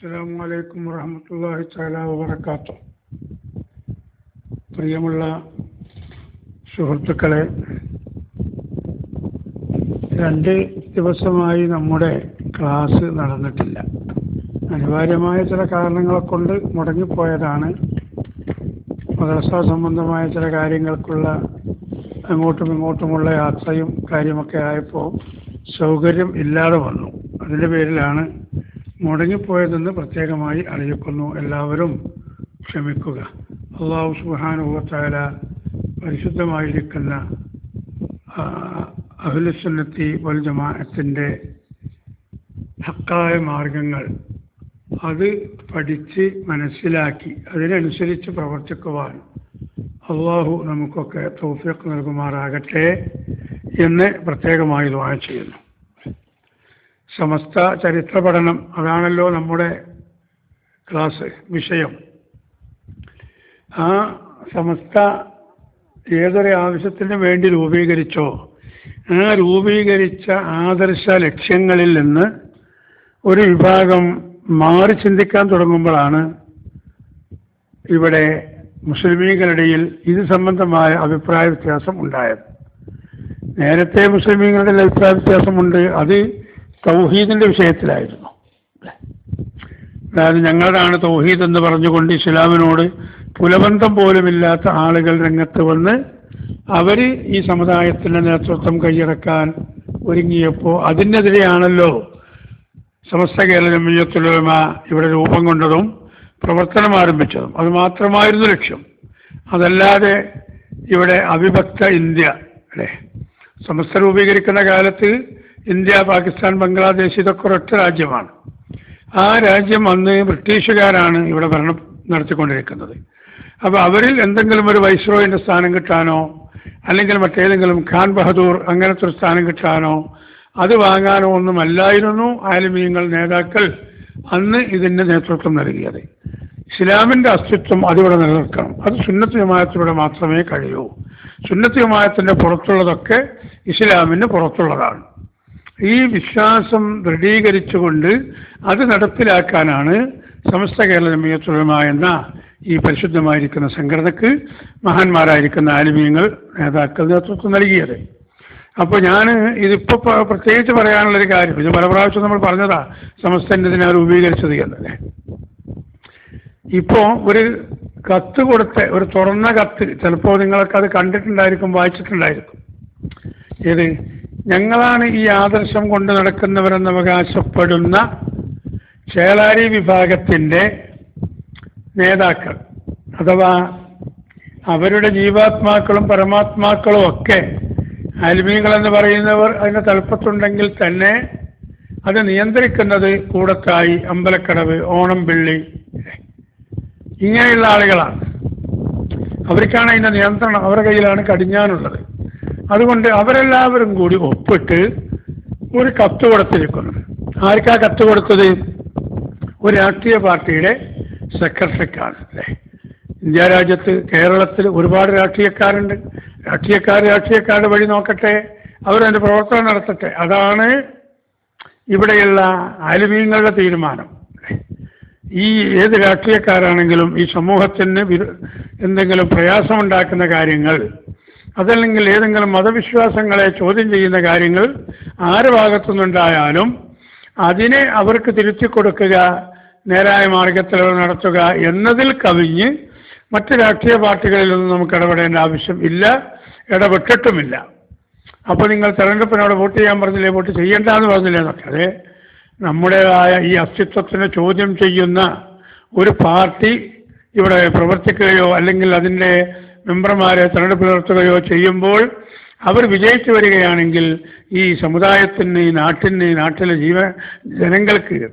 അസ്സാം വലൈക്കും വറഹമത്തല്ലാഹി തആല വാത്തു പ്രിയമുള്ള സുഹൃത്തുക്കളെ രണ്ട് ദിവസമായി നമ്മുടെ ക്ലാസ് നടന്നിട്ടില്ല. അനിവാര്യമായ ചില കാരണങ്ങളെ കൊണ്ട് മുടങ്ങിപ്പോയതാണ്. മദ്രസ സംബന്ധമായ ചില കാര്യങ്ങൾക്കുള്ള അങ്ങോട്ടും ഇങ്ങോട്ടുമുള്ള യാത്രയും കാര്യമൊക്കെ ആയപ്പോൾ സൗകര്യം ഇല്ലാതെ വന്നു. അതിന്റെ പേരിലാണ് മുടങ്ങിപ്പോയതെന്ന് പ്രത്യേകമായി അറിയിക്കുന്നു. എല്ലാവരും ക്ഷമിക്കുക. അള്ളാഹു സുബാനുഭവത്തായ പരിശുദ്ധമായിരിക്കുന്ന അഹുലുസുന്നത്തി വൽ ജമാഅത്തിന്റെ ഹക്കായ മാർഗങ്ങൾ അത് പഠിച്ച് മനസ്സിലാക്കി അതിനനുസരിച്ച് പ്രവർത്തിക്കുവാൻ അള്ളാഹു നമുക്കൊക്കെ തൗഫീഖ് നൽകുമാറാകട്ടെ എന്ന് പ്രത്യേകമായി ദ്വാ ചെയ്യുന്നു. സമസ്ത ചരിത്ര പഠനം അതാണല്ലോ നമ്മുടെ ക്ലാസ് വിഷയം. ആ സമസ്ത ഏതൊരു ആവശ്യത്തിന് വേണ്ടി രൂപീകരിച്ചോ ആ രൂപീകരിച്ച ആദർശ ലക്ഷ്യങ്ങളിൽ നിന്ന് ഒരു വിഭാഗം മാറി ചിന്തിക്കാൻ തുടങ്ങുമ്പോഴാണ് ഇവിടെ മുസ്ലിമീങ്ങളുടെയിൽ ഇത് സംബന്ധമായ അഭിപ്രായ വ്യത്യാസം ഉണ്ടായത്. നേരത്തെ മുസ്ലിമീങ്ങളുടെ അഭിപ്രായ വ്യത്യാസമുണ്ട്. അത് തൗഹീദിന്റെ വിഷയത്തിലായിരുന്നു. അതായത് ഞങ്ങളാണ് തൗഹീദ് എന്ന് പറഞ്ഞുകൊണ്ട് ഇസ്ലാമിനോട് പുലബന്ധം പോലുമില്ലാത്ത ആളുകൾ രംഗത്ത് വന്ന് അവർ ഈ സമുദായത്തിന്റെ നേതൃത്വം കൈയടക്കാൻ ഒരുങ്ങിയപ്പോൾ അതിനെതിരെയാണല്ലോ സമസ്ത കേരള ജമിയത്തുലമ ഇവിടെ രൂപം കൊണ്ടതും പ്രവർത്തനം ആരംഭിച്ചതും. അത് മാത്രമായിരുന്നു ലക്ഷ്യം. അതല്ലാതെ ഇവിടെ അവിഭക്ത ഇന്ത്യ അല്ലേ? സമസ്ത രൂപീകരിക്കുന്ന കാലത്ത് ഇന്ത്യ പാകിസ്ഥാൻ ബംഗ്ലാദേശ് ഇതൊക്കെ ഒരൊറ്റ രാജ്യമാണ്. ആ രാജ്യം അന്ന് ബ്രിട്ടീഷുകാരാണ് ഇവിടെ ഭരണം നടത്തിക്കൊണ്ടിരിക്കുന്നത്. അപ്പോൾ അവരിൽ എന്തെങ്കിലും ഒരു വൈസ്രോയിന്റെ സ്ഥാനം കിട്ടാനോ അല്ലെങ്കിൽ മറ്റേതെങ്കിലും ഖാൻ ബഹദൂർ അങ്ങനത്തെ ഒരു സ്ഥാനം കിട്ടാനോ അത് വാങ്ങാനോ ഒന്നുമല്ലായിരുന്നു ആലിമീങ്ങൾ നേതാക്കൾ അന്ന് ഇതിന്റെ നേതൃത്വം നൽകിയത്. ഇസ്ലാമിന്റെ അസ്തിത്വം അതിവിടെ നിലനിൽക്കണം. അത് സുന്നത്ത് ജമായത്തിലൂടെ മാത്രമേ കഴിയൂ. സുന്നത്ത് പുറത്തുള്ളതൊക്കെ ഇസ്ലാമിന് പുറത്തുള്ളതാണ്. ഈ വിശ്വാസം ദൃഢീകരിച്ചുകൊണ്ട് അത് നടപ്പിലാക്കാനാണ് സമസ്ത കേരള ജമീയത്തുലമ എന്ന ഈ പരിശുദ്ധമായിരിക്കുന്ന സംഘടനക്ക് മഹാന്മാരായിരിക്കുന്ന ആലിമീയങ്ങൾ നേതാക്കൾ നേതൃത്വം നൽകിയത്. അപ്പോൾ ഞാൻ ഇതിപ്പോൾ പ്രത്യേകിച്ച് പറയാനുള്ളൊരു കാര്യം ഇത് പല പ്രാവശ്യം നമ്മൾ പറഞ്ഞതാ സമസ്തന്റെ ഇതിനെ രൂപീകരിച്ചത് എന്നല്ലേ. ഇപ്പോൾ ഒരു കത്ത് കൊടുത്ത ഒരു തുറന്ന കത്ത് ചിലപ്പോൾ നിങ്ങളൊക്കെ അത് കണ്ടിട്ടുണ്ടായിരിക്കും വായിച്ചിട്ടുണ്ടായിരിക്കും. ഏത്? ഞങ്ങളാണ് ഈ ആദർശം കൊണ്ട് നടക്കുന്നവരെന്ന് അവകാശപ്പെടുന്ന ചേളാരി വിഭാഗത്തിന്റെ നേതാക്കൾ. അഥവാ അവരുടെ ജീവാത്മാക്കളും പരമാത്മാക്കളും ഒക്കെ അൽമീകൾ എന്ന് പറയുന്നവർ അതിന്റെ തലപ്പത്തുണ്ടെങ്കിൽ തന്നെ അത് നിയന്ത്രിക്കുന്നത് കൂടത്തായി അമ്പലക്കടവ് ഓണംപിള്ളി ഇങ്ങനെയുള്ള ആളുകളാണ്. അവർക്കാണ് അതിന്റെ നിയന്ത്രണം അവരുടെ കയ്യിലാണ് കടിഞ്ഞാനുള്ളത്. അതുകൊണ്ട് അവരെല്ലാവരും കൂടി ഒപ്പിട്ട് ഒരു കത്ത് കൊടുത്തിരിക്കുന്നു. ആർക്കാ കത്ത് കൊടുത്തത്? ഒരു രാഷ്ട്രീയ പാർട്ടിയുടെ സെക്രട്ടറിക്കാണ് അല്ലേ? ഇന്ത്യ രാജ്യത്ത് കേരളത്തിൽ ഒരുപാട് രാഷ്ട്രീയക്കാരുണ്ട്. രാഷ്ട്രീയക്കാർ രാഷ്ട്രീയക്കാരുടെ വഴി നോക്കട്ടെ. അവരതിന്റെ പ്രവർത്തനം നടത്തട്ടെ. അതാണ് ഇവിടെയുള്ള അലുമീങ്ങളുടെ തീരുമാനം. ഈ ഏത് രാഷ്ട്രീയക്കാരാണെങ്കിലും ഈ സമൂഹത്തിന് എന്തെങ്കിലും പ്രയാസമുണ്ടാക്കുന്ന കാര്യങ്ങൾ അതല്ലെങ്കിൽ ഏതെങ്കിലും മതവിശ്വാസങ്ങളെ ചോദ്യം ചെയ്യുന്ന കാര്യങ്ങൾ ആരു ഭാഗത്തുനിന്നുണ്ടായാലും അതിനെ അവർക്ക് തിരുത്തി കൊടുക്കുക നേരായ മാർഗത്തിൽ നടത്തുക എന്നതിൽ കവിഞ്ഞ് മറ്റ് രാഷ്ട്രീയ പാർട്ടികളിൽ പാർട്ടികളിലൊന്നും നമുക്ക് ഇടപെടേണ്ട ആവശ്യം ഇല്ല ഇടപെട്ടിട്ടുമില്ല. അപ്പോൾ നിങ്ങൾ തെരഞ്ഞെടുപ്പിനോട് വോട്ട് ചെയ്യാൻ പറഞ്ഞില്ലേ വോട്ട് ചെയ്യേണ്ട എന്ന് പറഞ്ഞില്ലേ എന്നൊക്കെ. അതെ നമ്മുടേതായ ഈ അസ്തിത്വത്തിനെ ചോദ്യം ചെയ്യുന്ന ഒരു പാർട്ടി ഇവിടെ പ്രവർത്തിക്കുകയോ അല്ലെങ്കിൽ അതിന്റെ മെമ്പർമാരെ തെരഞ്ഞെടുപ്പ് നടത്തുകയോ ചെയ്യുമ്പോൾ അവർ വിജയിച്ചു വരികയാണെങ്കിൽ ഈ സമുദായത്തിന് ഈ നാട്ടിന് ഈ നാട്ടിലെ ജീവ ജനങ്ങൾക്ക്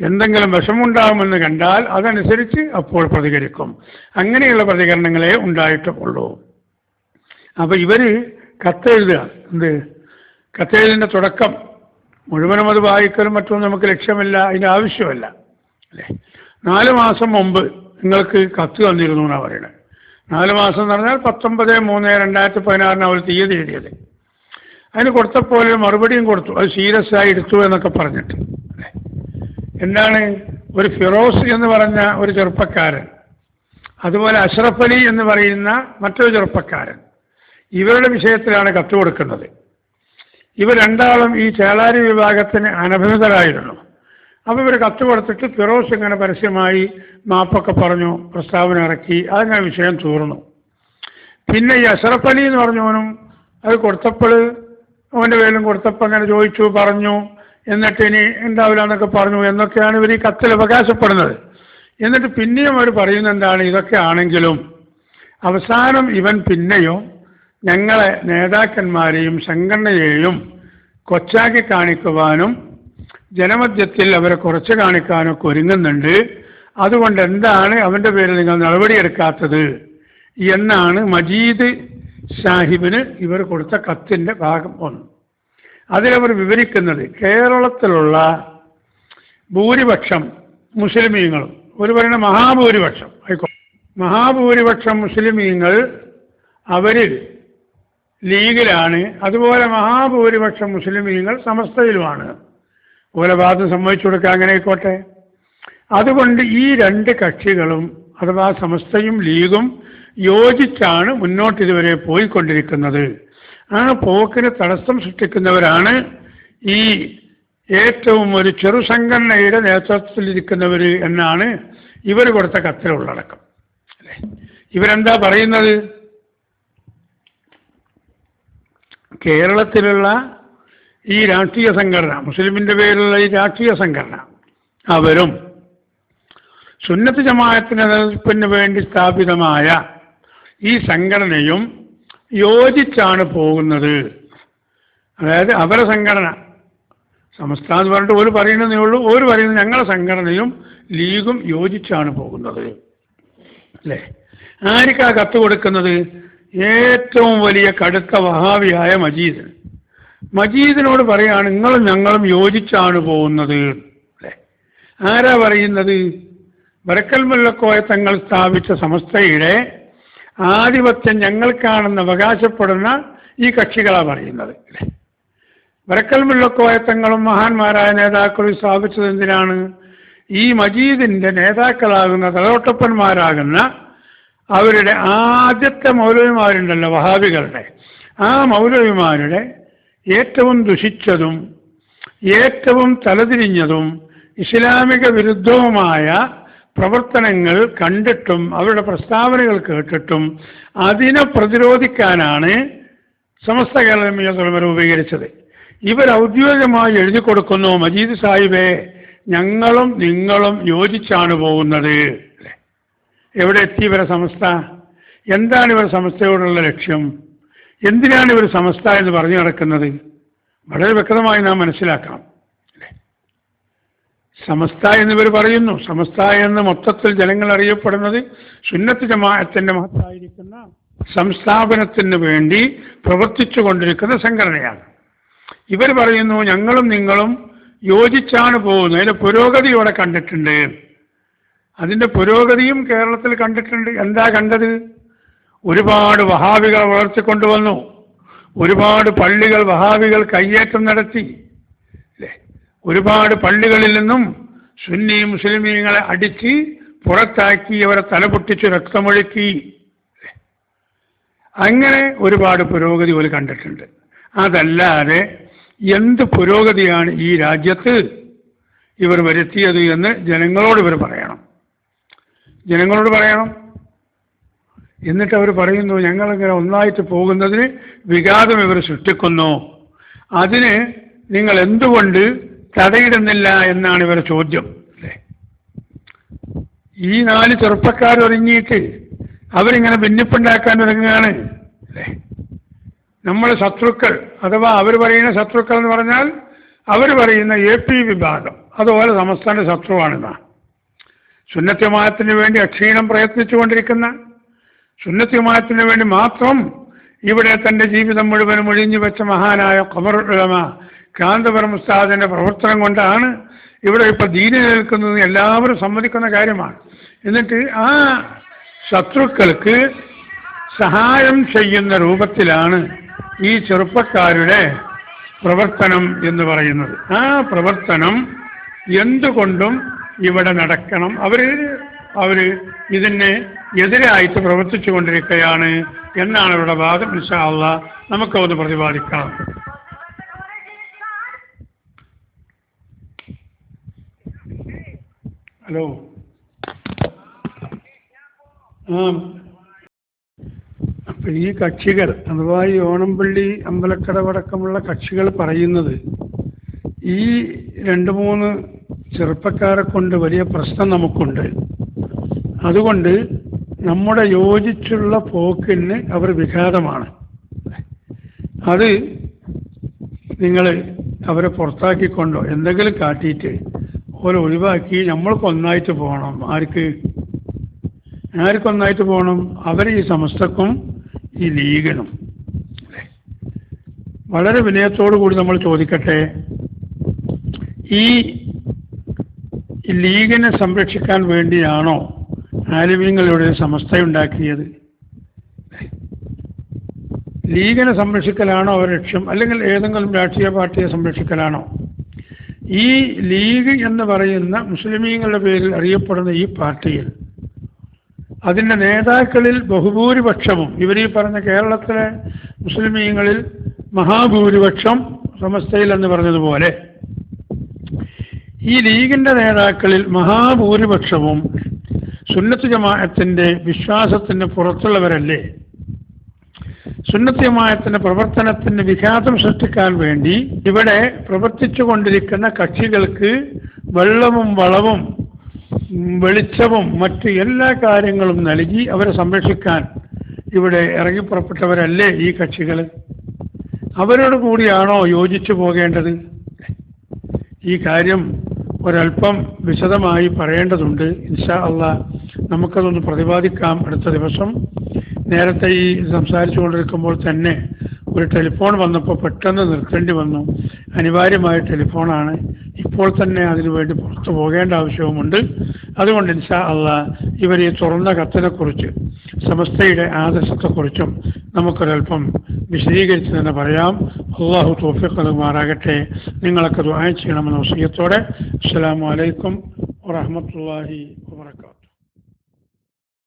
എന്തെങ്കിലും വിഷമുണ്ടാകുമെന്ന് കണ്ടാൽ അതനുസരിച്ച് അപ്പോൾ പ്രതികരിക്കും. അങ്ങനെയുള്ള പ്രതികരണങ്ങളെ ഉണ്ടായിട്ടുള്ളൂ. അപ്പോൾ ഇവർ കത്തെഴുതുക. എന്ത്? കത്തെഴുതിന്റെ തുടക്കം. മുഴുവനും അത് വായിക്കലും മറ്റൊന്നും നമുക്ക് ലക്ഷ്യമില്ല അതിന്റെ ആവശ്യമല്ല. അല്ലേ? നാല് മാസം മുമ്പ് നിങ്ങൾക്ക് കത്ത് തന്നിരുന്നു എന്നാണ് പറയുന്നത്. നാല് മാസം എന്ന് പറഞ്ഞാൽ പത്തൊമ്പത് മൂന്ന് രണ്ടായിരത്തി പതിനാറിന് അവർ തീയതി എഴുതിയത്. അതിന് കൊടുത്തപ്പോൾ ഒരു മറുപടിയും കൊടുത്തു. അത് സീരിയസ് ആയി എടുത്തു എന്നൊക്കെ പറഞ്ഞിട്ട്. എന്താണ്? ഒരു ഫിറോസ് എന്ന് പറഞ്ഞ ഒരു ചെറുപ്പക്കാരൻ. അതുപോലെ അഷ്റഫ് അലി എന്ന് പറയുന്ന മറ്റൊരു ചെറുപ്പക്കാരൻ. ഇവരുടെ വിഷയത്തിലാണ് കത്ത് കൊടുക്കുന്നത്. ഇവർ രണ്ടാളും ഈ ചേളാരി വിഭാഗത്തിന് അനഭിമിതരായിരുന്നു അപ്പോൾ ഇവർ കത്ത് കൊടുത്തിട്ട് ഫിറോസ് ഇങ്ങനെ പരസ്യമായി മാപ്പൊക്കെ പറഞ്ഞു പ്രസ്താവന ഇറക്കി അതങ്ങനെ വിഷയം തീർന്നു. പിന്നെ ഈ അഷറഫ് അലി എന്ന് പറഞ്ഞവനും അത് കൊടുത്തപ്പോൾ അവന്റെ പേരിലും കൊടുത്തപ്പോൾ അങ്ങനെ ചോദിച്ചു പറഞ്ഞു എന്നിട്ട് ഇനി ഉണ്ടാവില്ല എന്നൊക്കെ പറഞ്ഞു എന്നൊക്കെയാണ് ഇവർ ഈ കത്തിൽ അവകാശപ്പെടുന്നത്. എന്നിട്ട് പിന്നെയും അവർ പറയുന്ന എന്താണ് ഇതൊക്കെ ആണെങ്കിലും അവസാനം ഇവൻ പിന്നെയും ഞങ്ങളെ നേതാക്കന്മാരെയും സംഘടനയെയും കൊച്ചാക്കി കാണിക്കുവാനും ജനമധ്യത്തിൽ അവരെ കുറച്ച് കാണിക്കാനൊക്കെ ഒരുങ്ങുന്നുണ്ട്. അതുകൊണ്ട് എന്താണ് അവന്റെ പേരിൽ നിങ്ങൾ നടപടിയെടുക്കാത്തത് എന്നാണ് മജീദ് സാഹിബിന് ഇവർ കൊടുത്ത കത്തിന്റെ ഭാഗം ഒന്ന്. അതിലവർ വിവരിക്കുന്നത് കേരളത്തിലുള്ള ഭൂരിപക്ഷം മുസ്ലിമീങ്ങളും ഒരു പറയുന്ന മഹാഭൂരിപക്ഷം ആയിക്കോട്ടെ മഹാഭൂരിപക്ഷം മുസ്ലിമീങ്ങൾ അവരിൽ ലീഗിലാണ്. അതുപോലെ മഹാഭൂരിപക്ഷം മുസ്ലിമീങ്ങൾ സമസ്തയിലുമാണ്. കൊലപാതകം സമ്മതിച്ചു കൊടുക്കുക അങ്ങനെ ആയിക്കോട്ടെ. അതുകൊണ്ട് ഈ രണ്ട് കക്ഷികളും അഥവാ സമസ്തയും ലീഗും യോജിച്ചാണ് മുന്നോട്ട് ഇതുവരെ പോയിക്കൊണ്ടിരിക്കുന്നത്. ആ പോക്കിന് തടസ്സം സൃഷ്ടിക്കുന്നവരാണ് ഈ ഏറ്റവും ഒരു ചെറു സംഘടനയുടെ നേതൃത്വത്തിലിരിക്കുന്നവർ എന്നാണ് ഇവർ കൊടുത്ത കത്തിലുള്ളടക്കം. അല്ലേ? ഇവരെന്താ പറയുന്നത്? കേരളത്തിലുള്ള ഈ രാഷ്ട്രീയ സംഘടന മുസ്ലിമിന്റെ പേരിലുള്ള ഈ രാഷ്ട്രീയ സംഘടന അവരും സുന്നത്ത് ജമാഅത്തിന് നിലനിൽപ്പിന് വേണ്ടി സ്ഥാപിതമായ ഈ സംഘടനയും യോജിച്ചാണ് പോകുന്നത്. അതായത് അവരെ സംഘടന. സംസ്ഥാനം എന്ന് പറഞ്ഞിട്ട് ഒരു പറയുന്നതേ ഉള്ളൂ. ഒരു പറയുന്നത് ഞങ്ങളുടെ സംഘടനയും ലീഗും യോജിച്ചാണ് പോകുന്നത്. അല്ലേ? ആർക്കാ കത്ത് കൊടുക്കുന്നത്? ഏറ്റവും വലിയ കടുത്ത വഹാവിയായ മജീദ്. മജീദിനോട് പറയാണ് നിങ്ങളും ഞങ്ങളും യോജിച്ചാണ് പോകുന്നത്. അല്ലേ? ആരാ പറയുന്നത്? വരക്കൽ മുല്ലക്കോയ തങ്ങൾ സ്ഥാപിച്ച സംസ്ഥയുടെ ആധിപത്യം ഞങ്ങൾക്കാണെന്ന് അവകാശപ്പെടുന്ന ഈ കക്ഷികളാ പറയുന്നത്. അല്ലേ? വരക്കൽ മുല്ലക്കോയ തങ്ങളും മഹാന്മാരായ നേതാക്കളും സ്ഥാപിച്ചത് എന്തിനാണ്? ഈ മജീദിന്റെ നേതാക്കളാകുന്ന തലവട്ടപ്പന്മാരാകുന്ന അവരുടെ ആദ്യത്തെ മൗലവിമാരുണ്ടല്ലോ വഹാബികളുടെ. ആ മൗലവിമാരുടെ ഏറ്റവും ദുഷിച്ചതും ഏറ്റവും തലതിരിഞ്ഞതും ഇസ്ലാമിക വിരുദ്ധവുമായ പ്രവർത്തനങ്ങൾ കണ്ടിട്ടും അവരുടെ പ്രസ്താവനകൾ കേട്ടിട്ടും അതിനെ പ്രതിരോധിക്കാനാണ് സമസ്ത കേരളമീയ തുടർമ രൂപീകരിച്ചത്. ഇവർ ഔദ്യോഗികമായി എഴുതി കൊടുക്കുന്നു മജീദ് സാഹിബെ ഞങ്ങളും നിങ്ങളും യോജിച്ചാണ് പോകുന്നത്. എവിടെ എത്തി ഇവരെ സമസ്ത? എന്താണ് ഇവർ സമസ്തയോടുള്ള ലക്ഷ്യം? എന്തിനാണ് ഇവർ സമസ്ത എന്ന് പറഞ്ഞു നടക്കുന്നത്? വളരെ വ്യക്തമായി നാം മനസ്സിലാക്കണം? സമസ്ത എന്നിവർ പറയുന്നു. സമസ്ത എന്ന് മൊത്തത്തിൽ ജനങ്ങൾ അറിയപ്പെടുന്നത് സുന്നത്ത് ജമാഅത്തിന്റെ മഹത്തായിരിക്കുന്ന സംസ്ഥാപനത്തിന് വേണ്ടി പ്രവർത്തിച്ചു കൊണ്ടിരിക്കുന്ന സംഘടനയാണ്. ഇവർ പറയുന്നു ഞങ്ങളും നിങ്ങളും യോജിച്ചാണ് പോകുന്നത്. അതിന്റെ പുരോഗതി ഇവിടെ കണ്ടിട്ടുണ്ട്. അതിന്റെ പുരോഗതിയും കേരളത്തിൽ കണ്ടിട്ടുണ്ട്. എന്താ കണ്ടത്? ഒരുപാട് വഹാബികൾ വളർത്തിക്കൊണ്ടുവന്നു. ഒരുപാട് പള്ളികൾ വഹാബികൾ കയ്യേറ്റം നടത്തി. അല്ലേ ഒരുപാട് പള്ളികളിൽ നിന്നും സുന്നി മുസ്ലിമീങ്ങളെ അടിച്ച് പുറത്താക്കി അവരെ തലപൊട്ടിച്ച് രക്തമൊഴുക്കി? അങ്ങനെ ഒരുപാട് പുരോഗതി പോലെ കണ്ടിട്ടുണ്ട്. അതല്ലാതെ എന്ത് പുരോഗതിയാണ് ഈ രാജ്യത്ത് ഇവർ വരുത്തിയത് എന്ന് ജനങ്ങളോട് ഇവർ പറയണം. ജനങ്ങളോട് പറയണം. എന്നിട്ട് അവർ പറയുന്നു ഞങ്ങളിങ്ങനെ ഒന്നായിട്ട് പോകുന്നതിന് വിഘാതം ഇവർ സൃഷ്ടിക്കുന്നു. അതിന് നിങ്ങൾ എന്തുകൊണ്ട് തടയിടുന്നില്ല എന്നാണ് ഇവരുടെ ചോദ്യം. അല്ലേ? ഈ നാല് ചെറുപ്പക്കാർ ഒരുങ്ങിയിട്ട് അവരിങ്ങനെ ഭിന്നിപ്പുണ്ടാക്കാൻ ഒരുങ്ങുകയാണ്. അല്ലേ? നമ്മൾ ശത്രുക്കൾ അഥവാ അവർ പറയുന്ന ശത്രുക്കൾ എന്ന് പറഞ്ഞാൽ അവർ പറയുന്ന എ പി വിഭാഗം അതുപോലെ സമസ്തന്റെ ശത്രുവാണെന്നാണ് സുന്നത്യമാനത്തിന് വേണ്ടി അക്ഷീണം പ്രയത്നിച്ചുകൊണ്ടിരിക്കുന്ന സുന്നത്യമായത്തിന് വേണ്ടി മാത്രം ഇവിടെ തന്റെ ജീവിതം മുഴുവനും ഒഴിഞ്ഞു വെച്ച മഹാനായ ഖമറുലമ കാന്തപുരം ഉസ്താദിന്റെ പ്രവർത്തനം കൊണ്ടാണ് ഇവിടെ ഇപ്പൊ ദീനി നിൽക്കുന്നത് എല്ലാവരും സമ്മതിക്കുന്ന കാര്യമാണ്. എന്നിട്ട് ആ ശത്രുക്കൾക്ക് സഹായം ചെയ്യുന്ന രൂപത്തിലാണ് ഈ ചെറുപ്പക്കാരുടെ പ്രവർത്തനം എന്ന് പറയുന്നത്. ആ പ്രവർത്തനം എന്തുകൊണ്ടും ഇവിടെ നടക്കണം. അവർ അവർ ഇതിന് എതിരായിട്ട് പ്രവർത്തിച്ചു കൊണ്ടിരിക്കുകയാണ് എന്നാണ് ഇവിടെ വാദം ഇൻഷാ അള്ളാ പ്രതിപാദിക്കാം ഹലോ. ആ. അപ്പൊ ഈ കക്ഷികൾ അഥവാ ഈ ഓണംപള്ളി അമ്പലക്കടവടക്കമുള്ള കക്ഷികൾ പറയുന്നത് ഈ രണ്ട് മൂന്ന് ചെറുപ്പക്കാരെ കൊണ്ട് വലിയ പ്രശ്നം നമുക്കുണ്ട്. അതുകൊണ്ട് നമ്മുടെ യോജിച്ചുള്ള പോക്കിന് അവർ വിഘാതമാണ്. അത് നിങ്ങൾ അവരെ പുറത്താക്കിക്കൊണ്ടോ എന്തെങ്കിലും കാട്ടിയിട്ട് ഓരോ ഒഴിവാക്കി നമ്മൾക്ക് ഒന്നായിട്ട് പോകണം. ആർക്ക്? ആർക്കൊന്നായിട്ട് പോകണം? അവർ ഈ സമസ്തക്കും ഈ ലീഗിനും. വളരെ വിനയത്തോടു കൂടി നമ്മൾ ചോദിക്കട്ടെ ഈ ലീഗിനെ സംരക്ഷിക്കാൻ വേണ്ടിയാണോ ആലിമീങ്ങളുടെ സമസ്തയുണ്ടാക്കിയത്. ലീഗിനെ സംരക്ഷിക്കലാണോ അവർ ലക്ഷ്യം? അല്ലെങ്കിൽ ഏതെങ്കിലും രാഷ്ട്രീയ പാർട്ടിയെ സംരക്ഷിക്കലാണോ? ഈ ലീഗ് എന്ന് പറയുന്ന മുസ്ലിമീങ്ങളുടെ പേരിൽ അറിയപ്പെടുന്ന ഈ പാർട്ടിയിൽ അതിന്റെ നേതാക്കളിൽ ബഹുഭൂരിപക്ഷവും ഇവർ ഈ പറഞ്ഞ കേരളത്തിലെ മുസ്ലിമീങ്ങളിൽ മഹാഭൂരിപക്ഷം സമസ്തയിൽ എന്ന് പറഞ്ഞതുപോലെ ഈ ലീഗിന്റെ നേതാക്കളിൽ മഹാഭൂരിപക്ഷവും സുന്നത്ത് ജമാഅത്തിന്റെ വിശ്വാസത്തിന് പുറത്തുള്ളവരല്ലേ? സുന്നത്ത് ജമാഅത്തിന്റെ പ്രവർത്തനത്തിന് വിഘാതം സൃഷ്ടിക്കാൻ വേണ്ടി ഇവിടെ പ്രവർത്തിച്ചു കൊണ്ടിരിക്കുന്ന കക്ഷികൾക്ക് വെള്ളവും വളവും വെളിച്ചവും മറ്റ് എല്ലാ കാര്യങ്ങളും നൽകി അവരെ സംരക്ഷിക്കാൻ ഇവിടെ ഇറങ്ങിപ്പുറപ്പെട്ടവരല്ലേ ഈ കക്ഷികൾ അവരോട് കൂടിയാണോ യോജിച്ചു പോകേണ്ടത്? ഈ കാര്യം ഒരല്പം വിശദമായി പറയേണ്ടതുണ്ട്. ഇൻഷാ അള്ളാ നമുക്കതൊന്ന് പ്രതിപാദിക്കാം അടുത്ത ദിവസം. നേരത്തെ ഈ സംസാരിച്ചു കൊണ്ടിരിക്കുമ്പോൾ തന്നെ ഒരു ടെലിഫോൺ വന്നപ്പോൾ പെട്ടെന്ന് നിർത്തേണ്ടി വന്നു. അനിവാര്യമായ ടെലിഫോണാണ്. ഇപ്പോൾ തന്നെ അതിനുവേണ്ടി പുറത്തു പോകേണ്ട ആവശ്യവുമുണ്ട്. അതുകൊണ്ട് ഇൻഷാ അള്ളാ ഇവർ ഈ തുറന്ന കത്തിനെക്കുറിച്ച് സമസ്തയുടെ ആദർശത്തെക്കുറിച്ചും നമുക്കൊരൽപ്പം വിശദീകരിച്ചു തന്നെ പറയാം. അള്ളാഹു തോഫിഖ് നൽകുമാറാകട്ടെ നിങ്ങളൊക്കെ ദുആ ചെയ്യണമെന്ന വസീയത്തോടെ അസ്സലാമു അലൈക്കും വറഹ്മത്തുള്ളാഹി വബറകാതുഹു